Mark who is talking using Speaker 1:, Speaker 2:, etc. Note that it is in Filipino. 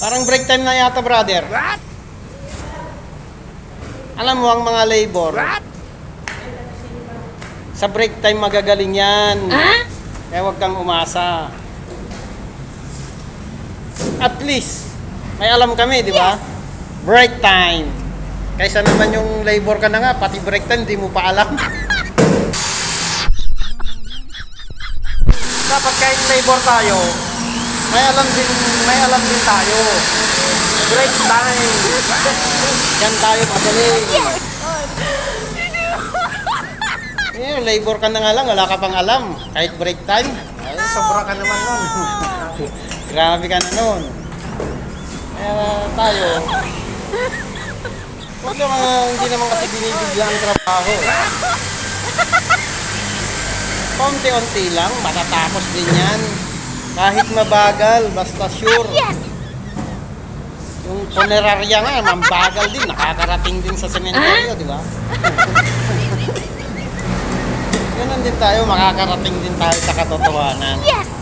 Speaker 1: Parang break time na yata, brother.
Speaker 2: What?
Speaker 1: Alam mo, ang mga labor,
Speaker 2: What?
Speaker 1: sa break time magagaling yan.
Speaker 3: Ha?
Speaker 1: Kaya huwag kang umasa. At least, may alam kami, di ba? Break time. Kaysa naman yung labor ka na nga, pati break time, di mo pa alam. Dapat kahit labor tayo, may alam din, may alam din tayo. Break time. Yan tayo magaling. Eh, labor ka na nga lang, wala ka pang alam. Kahit break time, ay, sobra ka naman nun. Grabe ka na nun. Kaya tayo, huwag naman, hindi naman kasi binibigla ang trabaho. Konti-unti lang, matatapos din yan. Kahit mabagal, basta sure.
Speaker 3: Yes!
Speaker 1: Yung punerarya nga, mambagal din, nakakarating din sa sementeryo, di ba? Ganun din tayo, makakarating din tayo sa katotohanan.
Speaker 3: Yes!